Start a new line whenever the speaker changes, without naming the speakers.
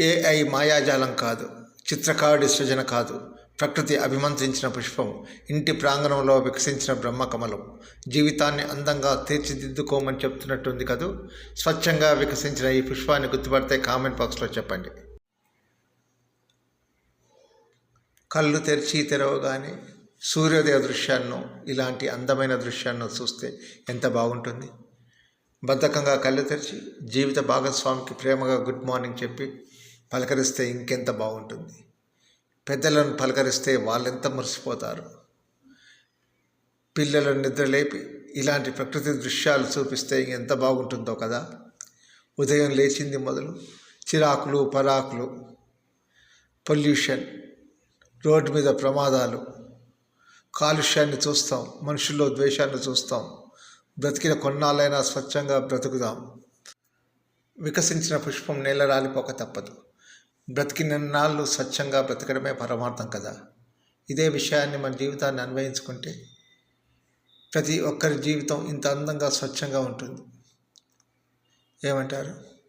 AI మాయాజాలం కాదు చిత్రకారుడి సృజన కాదు ప్రకృతి అభిమంత్రించిన పుష్పం ఇంటి ప్రాంగణంలో వికసించిన బ్రహ్మకమలం జీవితాన్ని అందంగా తీర్చిదిద్దుకోమని చెప్తున్నట్టుంది కదూ? స్వచ్ఛంగా వికసించిన ఈ పుష్పాన్ని గుర్తుపడితే కామెంట్ బాక్స్లో చెప్పండి. కళ్ళు తెరిచి తెరవగానే సూర్యోదయ దృశ్యాలను ఇలాంటి అందమైన దృశ్యాలను చూస్తే ఎంత బాగుంటుంది? బద్ధకంగా కళ్ళు తెరిచి జీవిత భాగస్వామికి ప్రేమగా గుడ్ మార్నింగ్ చెప్పి పలకరిస్తే ఇంకెంత బాగుంటుంది? పెద్దలను పలకరిస్తే వాళ్ళెంత మురిసిపోతారు? పిల్లలను నిద్రలేపి ఇలాంటి ప్రకృతి దృశ్యాలు చూపిస్తే ఎంత బాగుంటుందో కదా? ఉదయం లేచింది మొదలు చిరాకులు పరాకులు పొల్యూషన్ రోడ్డు మీద ప్రమాదాలు కాలుష్యాన్ని చూస్తాం మనుషుల్లో ద్వేషాన్ని చూస్తాం బ్రతికిన కొన్నాళ్ళైనా స్వచ్ఛంగా బ్రతుకుదాం. వికసించిన పుష్పం నేల రాలిపోక తప్పదు. బ్రతికిన నాళ్ళు స్వచ్ఛంగా బ్రతకడమే పరమార్థం కదా. ఇదే విషయాన్ని మన జీవితాన్ని అన్వయించుకుంటే ప్రతి ఒక్కరి జీవితం ఇంత అందంగా స్వచ్ఛంగా ఉంటుంది. ఏమంటారు?